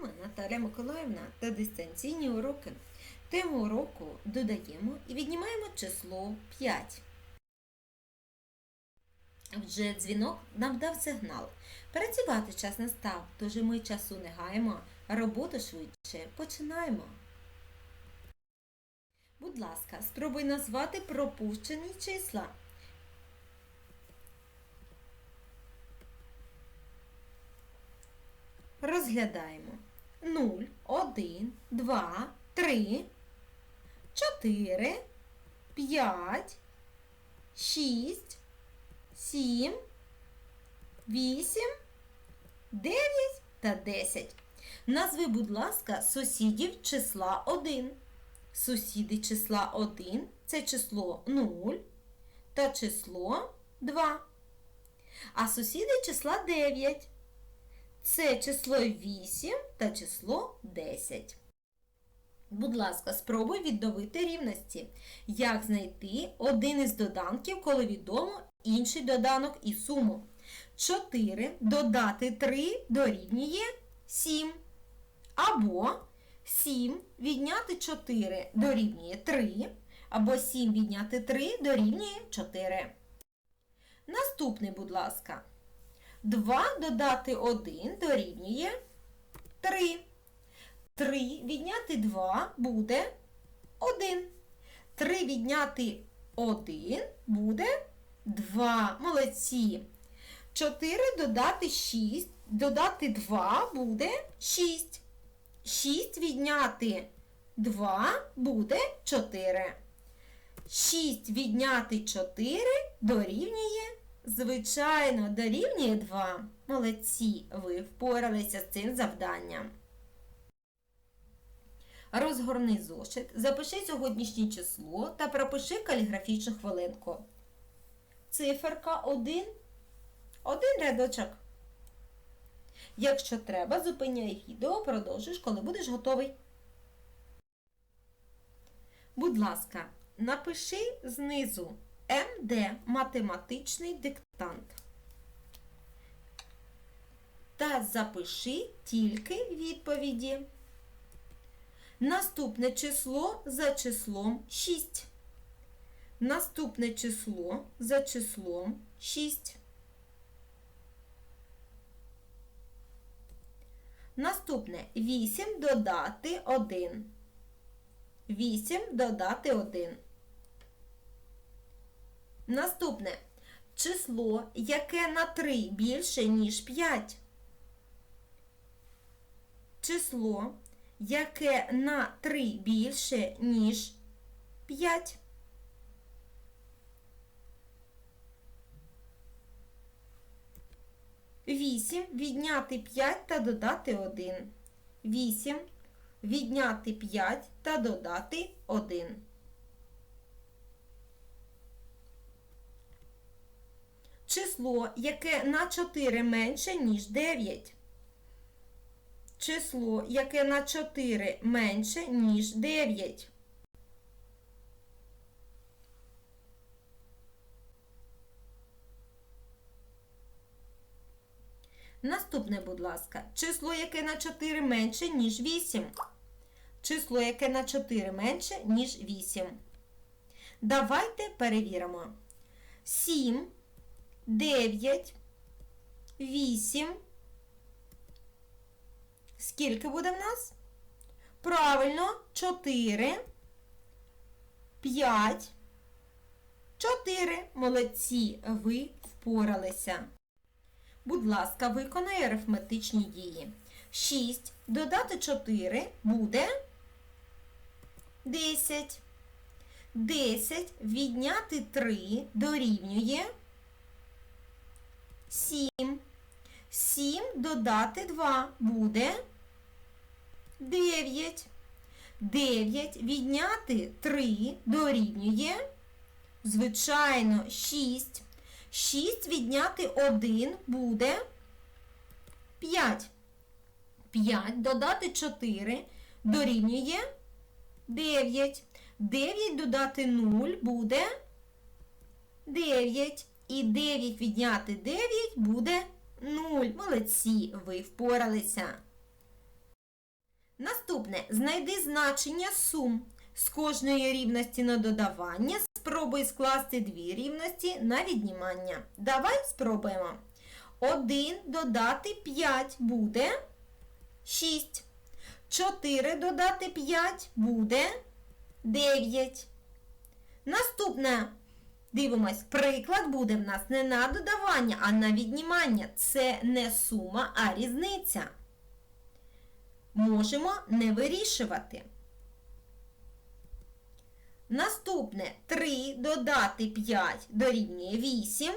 вами Наталя Миколаївна та дистанційні уроки. Тему уроку додаємо і віднімаємо число 5. Вже дзвінок нам дав сигнал. Працювати час настав, тож ми часу не гаємо, роботу швидше починаємо. Будь ласка, спробуй назвати пропущені числа. Розглядаємо. 0, 1, 2, 3, 4, 5, 6, 7, 8, 9 та 10. Назви, будь ласка, сусідів числа 1. Сусіди числа 1 це число 0 та число 2. А сусіди числа 9 це число 8 та число 10. Будь ласка, спробуй відновити рівності. Як знайти один із доданків, коли відомо інший доданок і суму. 4 додати 3 дорівнює 7. Або 7 відняти 4 дорівнює 3. Або 7 відняти 3 дорівнює 4. Наступний, будь ласка. 2 додати 1 дорівнює 3. 3 відняти 2 буде 1. 3 відняти 1 буде 2. Молодці. 4 додати 6, додати 2 буде 6. 6 відняти 2 буде 4. 6 відняти 4 дорівнює Звичайно, дорівнює 2. Молодці, ви впоралися з цим завданням. Розгорни зошит, запиши сьогоднішнє число та пропиши каліграфічну хвилинку. Циферка 1. Один рядочок. Якщо треба, зупиняй відео, продовжиш, коли будеш готовий. Будь ласка, напиши знизу МД математичний диктант. Та запиши тільки відповіді. Наступне число за числом 6. Наступне число за числом 6. Наступне 8 додати 1. 8 додати 1. Наступне число, яке на 3 більше, ніж 5. Число, яке на 3 більше, ніж 5. Вісім відняти 5 та додати 1. 8 відняти 5 та додати 1. Число, яке на 4 менше, ніж 9. Число, яке на 4 менше, ніж 9. Наступне, будь ласка, число, яке на 4 менше, ніж 8. Число, яке на 4 менше, ніж 8. Давайте перевіримо. 7 9, 8. Скільки буде в нас? Правильно, 4, 5, 4. Молодці, ви впоралися. Будь ласка, виконай арифметичні дії. 6 додати 4 буде 10. 10 відняти 3 дорівнює 7. 7 додати 2 буде 9. 9 відняти 3 дорівнює, звичайно, 6. 6 відняти 1 буде 5. 5 додати 4 дорівнює 9. 9 додати 0 буде 9. І 9 відняти 9 буде 0. Молодці, ви впоралися. Наступне. Знайди значення сум. З кожної рівності на додавання спробуй скласти дві рівності на віднімання. Давай спробуємо. 1 додати 5 буде 6. 4 додати 5 буде 9. Наступне. Дивимось, приклад буде в нас не на додавання, а на віднімання. Це не сума, а різниця. Можемо не вирішувати. Наступне 3 додати 5 дорівнює 8.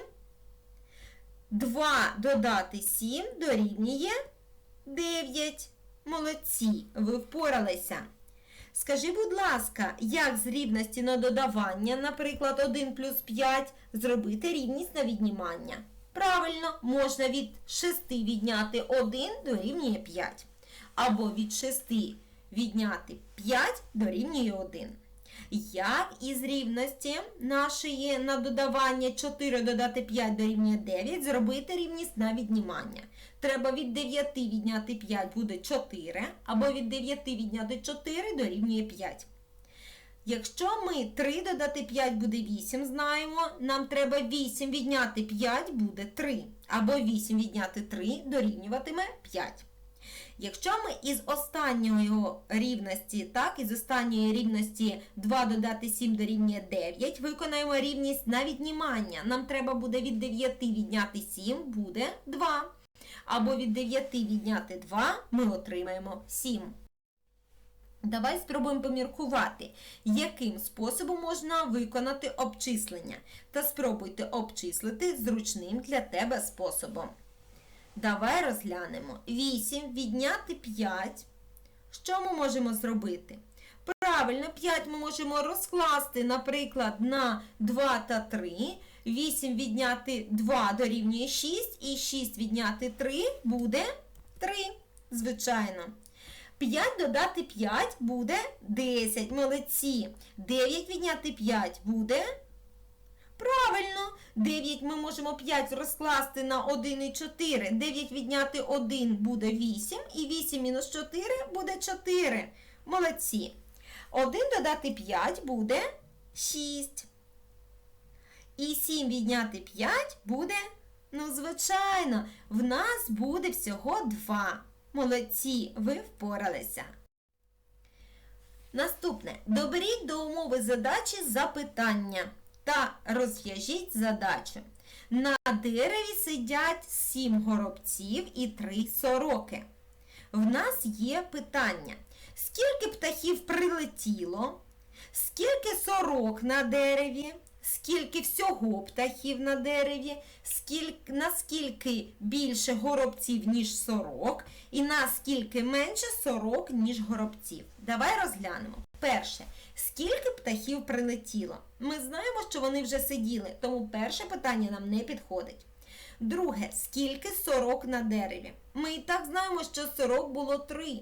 2 додати 7 дорівнює 9. Молодці, ви впоралися. Скажи, будь ласка, як з рівності на додавання, наприклад, 1 плюс 5, зробити рівність на віднімання? Правильно, можна від 6 відняти 1 дорівнює 5. Або від 6 відняти 5 дорівнює 1. Як із рівності нашої на додавання 4 додати 5 дорівнює 9, зробити рівність на віднімання. Треба від 9 відняти 5 буде 4, або від 9 відняти 4 дорівнює 5. Якщо ми 3 додати 5 буде 8, знаємо, нам треба 8 відняти 5 буде 3, або 8 відняти 3 дорівнюватиме 5. Якщо ми із останньої рівності, так, із останньої рівності 2 додати 7 дорівнює 9, виконаємо рівність на віднімання. Нам треба буде від 9 відняти 7, буде 2. Або від 9 відняти 2 ми отримаємо 7. Давай спробуємо поміркувати, яким способом можна виконати обчислення. Та спробуйте обчислити зручним для тебе способом. Давай розглянемо. 8 відняти 5. Що ми можемо зробити? Правильно, 5 ми можемо розкласти, наприклад, на 2 та 3. 8 відняти 2 дорівнює 6, і 6 відняти 3 буде 3, звичайно. 5 додати 5 буде 10. Молодці. 9 відняти 5 буде. Правильно, 9 ми можемо 5 розкласти на 1 і 4. 9 відняти 1 буде 8, і 8 мінус 4 буде 4. Молодці. 1 додати 5 буде 6. І 7 відняти 5 буде, ну, звичайно, в нас буде всього 2. Молодці, ви впоралися. Наступне. Доберіть до умови задачі запитання та розв'яжіть задачу. На дереві сидять 7 горобців і 3 сороки. В нас є питання. Скільки птахів прилетіло? Скільки сорок на дереві? Скільки всього птахів на дереві, скільки, наскільки більше горобців, ніж сорок, і наскільки менше сорок, ніж горобців. Давай розглянемо. Перше, скільки птахів прилетіло? Ми знаємо, що вони вже сиділи, тому перше питання нам не підходить. Друге, скільки сорок на дереві? Ми і так знаємо, що сорок було три.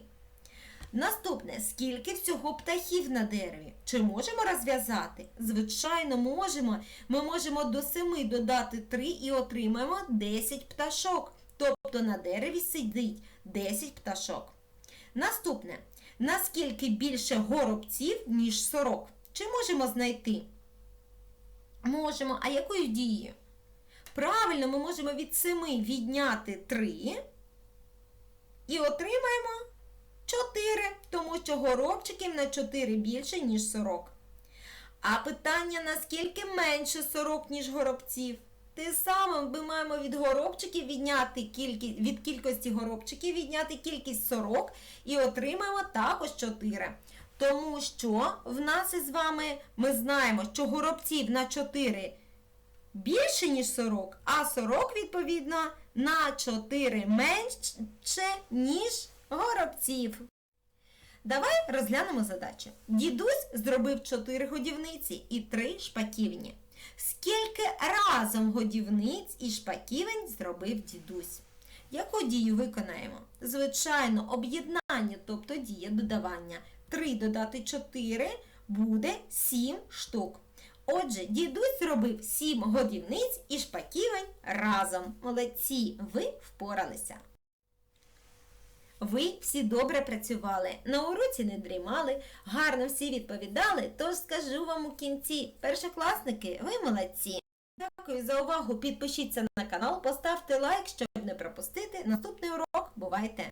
Наступне, скільки всього птахів на дереві? Чи можемо розв'язати? Звичайно, можемо. Ми можемо до 7 додати 3 і отримаємо 10 пташок. Тобто на дереві сидить 10 пташок. Наступне, наскільки більше горобців, ніж сорок? Чи можемо знайти? Можемо. А якою дією? Правильно, ми можемо від 7 відняти 3 і отримаємо 4, тому що горобчиків на 4 більше, ніж 40. А питання, наскільки менше 40, ніж горобців? Те саме ми маємо від горобчиків відняти кількість, від кількості горобчиків відняти кількість 40 і отримаємо також 4. Тому що в нас із вами ми знаємо, що горобців на 4 більше, ніж 40, а 40, відповідно, на 4 менше, ніж горобців. Давай розглянемо задачу. Дідусь зробив 4 годівниці і 3 шпаківні. Скільки разом годівниць і шпаківень зробив дідусь? Яку дію виконаємо? Звичайно, об'єднання, тобто дія додавання. 3 додати 4 буде 7 штук. Отже, дідусь зробив 7 годівниць і шпаківень разом. Молодці, ви впоралися. Ви всі добре працювали, на уроці не дрімали, гарно всі відповідали, тож скажу вам у кінці, першокласники, ви молодці! Дякую за увагу, підпишіться на канал, поставте лайк, щоб не пропустити наступний урок. Бувайте!